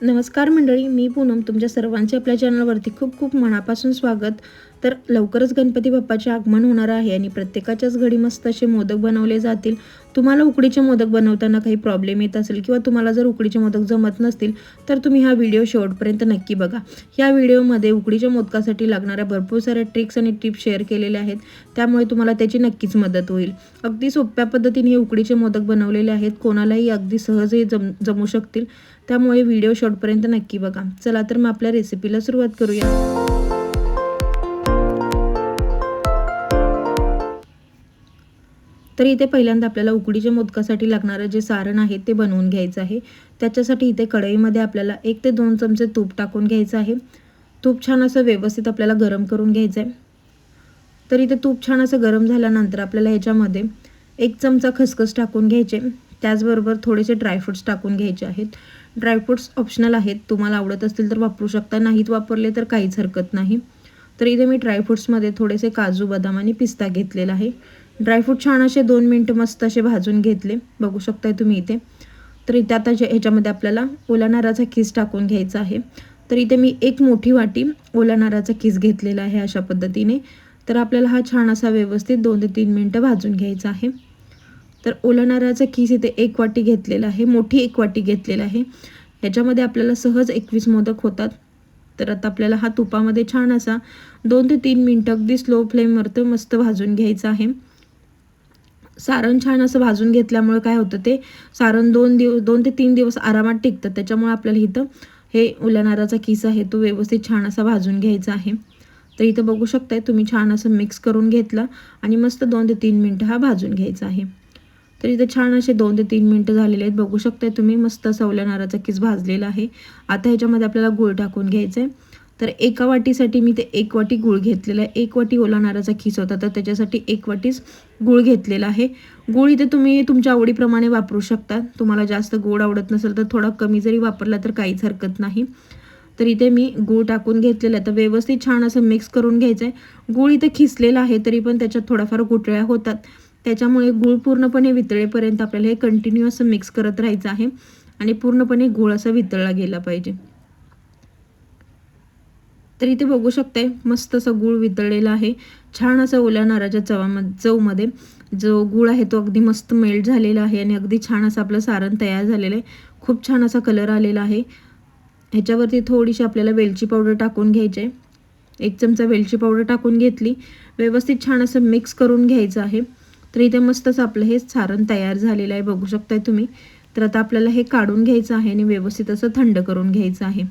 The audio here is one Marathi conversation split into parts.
नमस्कार मंडळी मी पूनम. तुमच्या सर्वांचे आपल्या चॅनलवरती खूप खूप मनापासून स्वागत. तर लवकरच गणपती बाप्पाचे आगमन होणार आहे आणि प्रत्येकाच्याच घरी मस्त असे मोदक बनवले जातील. तुम्हाला उकडीचे मोदक बनवताना काही प्रॉब्लेम येत असेल किंवा तुम्हाला जर उकडीचे मोदक जमत नसतील तर तुम्ही हा व्हिडिओ शेवटपर्यंत नक्की बघा. या व्हिडिओमध्ये उकडीच्या मोदकासाठी लागणाऱ्या भरपूर साऱ्या ट्रिक्स आणि टिप्स शेअर केलेल्या आहेत. त्यामुळे तुम्हाला त्याची नक्कीच मदत होईल. अगदी सोप्या पद्धतीने हे उकडीचे मोदक बनवलेले आहेत. कोणालाही अगदी सहजही जम जमू शकतील. त्यामुळे व्हिडिओ शेवटपर्यंत नक्की बघा. चला तर मग आपल्या रेसिपीला सुरुवात करूया. तर इथे पहिल्यांदा आपल्याला उकडीच्या मोदकासाठी लागणारं जे सारण आहे ते बनवून घ्यायचं आहे. त्याच्यासाठी इथे कढईमध्ये आपल्याला एक ते दोन चमचे तूप टाकून घ्यायचं आहे. तूप छान असं व्यवस्थित आपल्याला गरम करून घ्यायचं आहे तर इथे तूप छान असं गरम झाल्यानंतर आपल्याला ह्याच्यामध्ये एक चमचा खसखस टाकून घ्यायचे. त्याचबरोबर थोडेसे ड्रायफ्रूट्स टाकून घ्यायचे आहेत. ड्रायफ्रूट्स ऑप्शनल आहेत. तुम्हाला आवडत असतील तर वापरू शकता. नाहीत वापरले तर काहीच हरकत नाही. तर इथे मी ड्रायफ्रुट्समध्ये थोडेसे काजू बदाम आणि पिस्ता घेतलेला आहे. ड्रायफ्रूट छान असे दोन मिनटं मस्त असे भाजून घेतले. बघू शकताय तुम्ही इथे. तर इथे आता जे ह्याच्यामध्ये आपल्याला ओला नाराचा खीस टाकून घ्यायचा आहे. तर इथे मी एक मोठी वाटी ओला नाराचा खीस घेतलेला आहे अशा पद्धतीने. तर आपल्याला हा छान असा व्यवस्थित दोन ते तीन मिनटं भाजून घ्यायचा आहे. तर ओला नारळाचा खीस इथे एक वाटी घेतलेला आहे. मोठी एक वाटी घेतलेला आहे. ह्याच्यामध्ये आपल्याला सहज एकवीस मोदक होतात. तर आता आपल्याला हा तुपामध्ये छान असा दोन ते तीन मिनटं अगदी स्लो फ्लेमवरती मस्त भाजून घ्यायचा आहे. सारण छान असं भाजून घेतल्यामुळे काय होतं ते सारण दोन दिवस दोन ते तीन दिवस आरामात टिकतं. त्याच्यामुळे आपल्याला इथं हे उल्यानाराचा किस आहे तो व्यवस्थित छान असा भाजून घ्यायचा आहे. तर इथं बघू शकताय तुम्ही छान असं मिक्स करून घेतलं आणि मस्त दोन ते तीन मिनटं हा भाजून घ्यायचा आहे. तर इथं छान असे दोन ते तीन मिनटं झालेले आहेत. बघू शकताय तुम्ही मस्त सवल्या नाराचा किस भाजलेला आहे. आता ह्याच्यामध्ये आपल्याला गूळ टाकून घ्यायचं आहे तर एका वाटीसाठी मी ते एक वाटी गूळ घेतलेला आहे. एक वाटी ओला नाराचा खीस होता तर त्याच्यासाठी एक वाटीच गूळ घेतलेला आहे. गूळ इथे तुम्ही तुमच्या आवडीप्रमाणे वापरू शकता. तुम्हाला जास्त गोड आवडत नसेल तर थोडा कमी जरी वापरला तर काहीच हरकत नाही. तर इथे मी गूळ टाकून घेतलेला आहे. तर व्यवस्थित छान असं मिक्स करून घ्यायचं आहे गूळ इथे खिसलेला आहे तरी पण त्याच्यात थोडाफार गुटळ्या होतात. त्याच्यामुळे गूळ पूर्णपणे वितळेपर्यंत आपल्याला हे कंटिन्यू असं मिक्स करत राहायचं आहे. आणि पूर्णपणे गूळ असा वितळला गेला पाहिजे. तर इथे बघू शकताय. मस्त असं गूळ वितळलेला आहे. छान असं ओल्या नाराच्या चवामध्ये चवमध्ये जो गूळ आहे तो अगदी मस्त मेल्ट झालेला आहे आणि अगदी छान असं आपलं सारण तयार झालेलं आहे. खूप छान असा कलर आलेला आहे. ह्याच्यावरती थोडीशी आपल्याला वेलची पावडर टाकून घ्यायची आहे. एक चमचा वेलची पावडर टाकून घेतली. व्यवस्थित छान असं मिक्स करून घ्यायचं आहे. तर इथे मस्तच आपलं हे सारण तयार झालेलं आहे. बघू शकताय तुम्ही. तर आता आपल्याला हे काढून घ्यायचं आहे आणि व्यवस्थित असं थंड करून घ्यायचं आहे.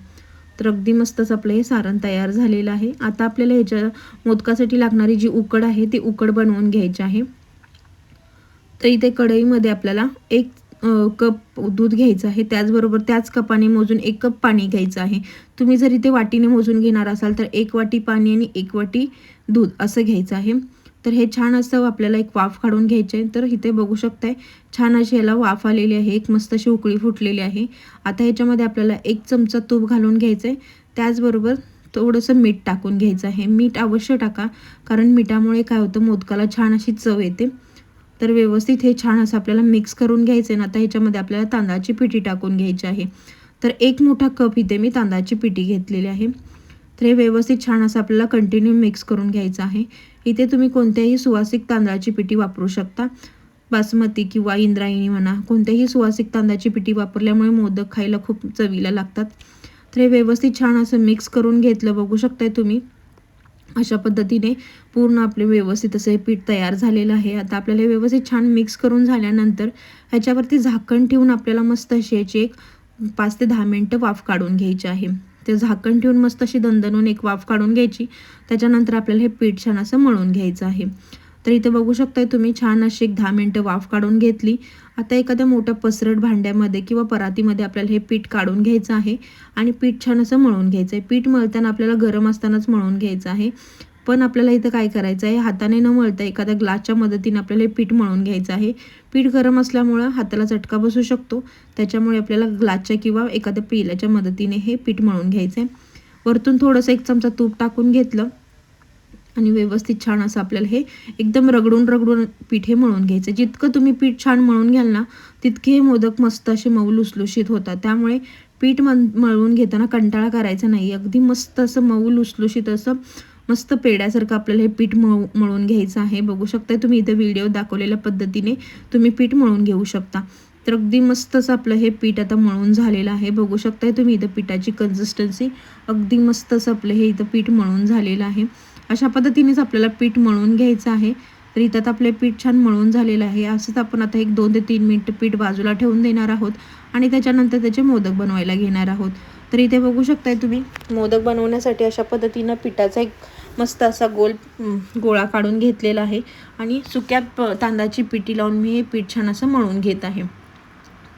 तर अगदी मस्तच आपलं हे सारण तयार झालेलं आहे. आता आपल्याला ह्याच्या मोदकासाठी लागणारी जी उकड आहे ती उकड बनवून घ्यायची आहे. तर इथे कढईमध्ये आपल्याला एक कप दूध घ्यायचं आहे. त्याचबरोबर त्याच कपाने मोजून एक कप पाणी घ्यायचं आहे. तुम्ही जर इथे वाटीने मोजून घेणार असाल तर एक वाटी पाणी आणि एक वाटी दूध असं घ्यायचं आहे. तर हे छान असं आपल्याला एक वाफ काढून घ्यायचे आहे तर इथे बघू शकताय छान अशी याला वाफ आलेली आहे. एक मस्त अशी उकळी फुटलेली आहे. आता ह्याच्यामध्ये आपल्याला एक चमचा तूप घालून घ्यायचं आहे त्याचबरोबर थोडंसं मीठ टाकून घ्यायचं आहे. मीठ अवश्य टाका कारण मिठामुळे काय होतं मोदकाला छान अशी चव येते. तर व्यवस्थित हे छान असं आपल्याला मिक्स करून घ्यायचं आहे ना आता ह्याच्यामध्ये आपल्याला तांदळाची पिठी टाकून घ्यायची आहे. तर एक मोठा कप इथे मी तांदळाची पिठी घेतलेली आहे. तर हे व्यवस्थित छान असं आपल्याला कंटिन्यू मिक्स करून घ्यायचं आहे. इथे तुम्ही कोणत्याही सुवासिक तांदळाची पिठी वापरू शकता. बासमती किंवा इंद्रायणी म्हणा कोणत्याही सुवासिक तांदळाची पिठी वापरल्यामुळे मोदक खायला खूप चवीला लागतात. तर हे व्यवस्थित छान असं मिक्स करून घेतलं बघू शकताय तुम्ही. अशा पद्धतीने पूर्ण आपले व्यवस्थित असं हे पीठ तयार झालेलं आहे. आता आपल्याला हे व्यवस्थित छान मिक्स करून झाल्यानंतर ह्याच्यावरती झाकण ठेवून आपल्याला मस्त अशी याची एक पाच ते दहा मिनटं वाफ काढून घ्यायची आहे. ते झाकण ठेवून मस्त अशी दणदणून एक वाफ काढून घ्यायची. त्याच्यानंतर आपल्याला हे पीठ छान असं मळून घ्यायचं आहे. तर इथे बघू शकताय तुम्ही छान अशी एक दहा मिनटं वाफ काढून घेतली. आता एखाद्या मोठ्या पसरट भांड्यामध्ये किंवा परातीमध्ये आपल्याला हे पीठ काढून घ्यायचं आहे आणि पीठ छान असं मळून घ्यायचं आहे. पीठ मळताना आपल्याला गरम असतानाच मळून घ्यायचं आहे. पण आपल्याला इथं काय करायचं आहे? हाताने न मळता एखाद्या ग्लासच्या मदतीने आपल्याला हे पीठ मळून घ्यायचं आहे. पीठ गरम असल्यामुळं हाताला चटका बसू शकतो. त्याच्यामुळे आपल्याला ग्लासच्या किंवा एखाद्या पेल्याच्या मदतीने हे पीठ मळून घ्यायचं आहे वरतून थोडंसं एक चमचा तूप टाकून घेतलं. आणि व्यवस्थित छान असं आपल्याला हे एकदम रगडून रगडून पीठ हे मळून घ्यायचं जितकं तुम्ही पीठ छान मळून घ्याल ना तितके हे मोदक मस्त असे मऊ लुसलुशीत होतात. त्यामुळे पीठ मन मळून घेताना कंटाळा करायचा नाही अगदी मस्त असं मऊ लुसलुशीत असं मस्त पेड्यासारखं आपल्याला हे पीठ मळू मळून घ्यायचं आहे. बघू शकता तुम्ही इथे व्हिडिओ दाखवलेल्या पद्धतीने तुम्ही पीठ मळून घेऊ शकता. तर अगदी मस्त असं आपलं हे पीठ आता मळून झालेलं आहे. बघू शकताय तुम्ही इथं पिठाची कन्सिस्टन्सी अगदी मस्त असं आपलं हे इथं पीठ मळून झालेलं आहे. अशा पद्धतीनेच आपल्याला पीठ मळून घ्यायचं आहे. तर इथं तर आपले पीठ छान मळून झालेलं आहे. असंच आपण आता एक दोन ते तीन मिनटं पीठ बाजूला ठेवून देणार आहोत आणि त्याच्यानंतर त्याचे मोदक बनवायला घेणार आहोत. तर इथे बघू शकताय तुम्ही. मोदक बनवण्यासाठी अशा पद्धतीनं पिठाचा एक मस्त असा गोल गोळा काढून घेतलेला आहे. आणि सुक्या तांदळाची पिठी लावून मी हे पीठ छान असं मळून घेत आहे.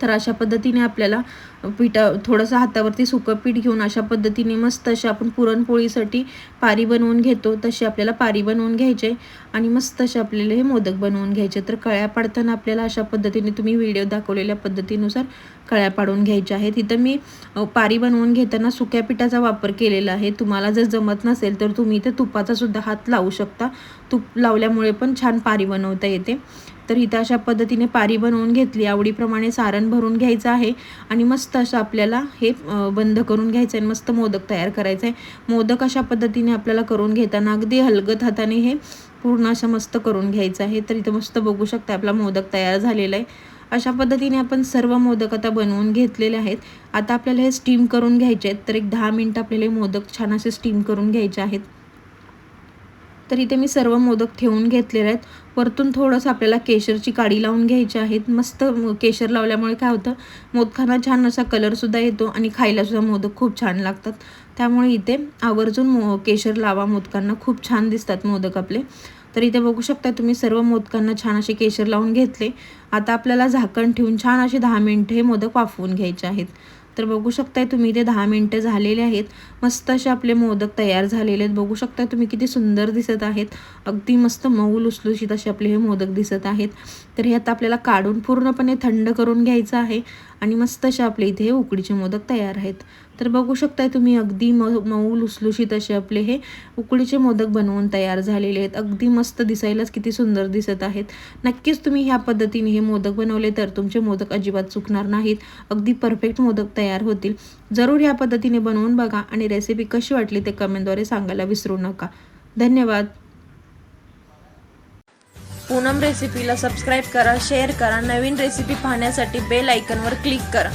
तर अशा पद्धतीने आपल्याला पिठा थोडंसं हातावरती सुकं पीठ घेऊन अशा पद्धतीने मस्त अशा आपण पुरणपोळीसाठी पारी बनवून घेतो. तशी आपल्याला पारी बनवून घ्यायचे आणि मस्त असे आपल्याला हे मोदक बनवून घ्यायचे. तर कळ्या पाडताना आपल्याला अशा पद्धतीने तुम्ही व्हिडिओ दाखवलेल्या पद्धतीनुसार कळ्या पाडून घ्यायच्या आहेत. इथं मी पारी बनवून घेताना सुक्या पिठाचा वापर केलेला आहे. तुम्हाला जर जमत नसेल तर तुम्ही इथे तुपाचासुद्धा हात लावू शकता. तूप लावल्यामुळे पण छान पारी बनवता येते. तर इथं अशा पद्धतीने पारी बनवून घेतली. आवडीप्रमाणे सारण भरून घ्यायचं आहे आणि मस्त असं आपल्याला हे बंद करून घ्यायचं आहे मस्त मोदक तयार करायचं आहे. मोदक अशा पद्धतीने आपल्याला करून घेताना अगदी हलगत हाताने हे पूर्ण असं मस्त करून घ्यायचं आहे. तर इथं मस्त बघू शकता आपला मोदक तयार झालेला आहे. अशा पद्धतीने आपण सर्व मोदक आता बनवून घेतलेले आहेत. आता आपल्याला हे स्टीम करून घ्यायचे आहेत. तर एक दहा मिनटं आपल्याला मोदक छान असे स्टीम करून घ्यायचे आहेत. तर इथे मी सर्व मोदक ठेवून घेतलेले आहेत. वरतून थोडंसं आपल्याला केशरची काडी लावून घ्यायची आहेत. मस्त केशर लावल्यामुळे काय होतं मोदकांना छान असा कलरसुद्धा येतो आणि खायलासुद्धा मोदक खूप छान लागतात. त्यामुळे इथे आवर्जून मो केशर लावा मोदकांना खूप छान दिसतात मोदक आपले. तर इथे बघू शकता तुम्ही सर्व मोदकांना छान असे केशर लावून घेतले. आता आपल्याला झाकण ठेवून छान असे दहा मिनटं हे मोदक वाफवून घ्यायचे आहेत. तर बघू शकताय तुम्ही ते दहा मिनटं झालेले आहेत. मस्त असे आपले मोदक तयार झालेले आहेत. बघू शकताय तुम्ही किती सुंदर दिसत आहेत. अगदी मस्त मऊ लुसलुशीत असे आपले हे मोदक दिसत आहेत. तर हे आता आपल्याला काढून पूर्णपणे थंड करून घ्यायचं आहे आणि मस्त असे आपले इथे हे उकडीचे मोदक तयार आहेत. तर बघू शकताय तुम्ही अगदी म मऊ लुसलुशीत असे आपले हे उकडीचे मोदक बनवून तयार झालेले आहेत. अगदी मस्त दिसायलाच किती सुंदर दिसत आहेत. नक्कीच तुम्ही ह्या पद्धतीने हे मोदक बनवले तर तुमचे मोदक अजिबात चुकणार नाहीत. अगदी परफेक्ट मोदक तयार होतील. जरूर ह्या पद्धतीने बनवून बघा आणि रेसिपी कशी वाटली ते कमेंटद्वारे सांगायला विसरू नका. धन्यवाद. पूनम रेसिपीला सबस्क्राईब करा शेअर करा नवीन रेसिपी पाहण्यासाठी बेल आयकनवर क्लिक करा.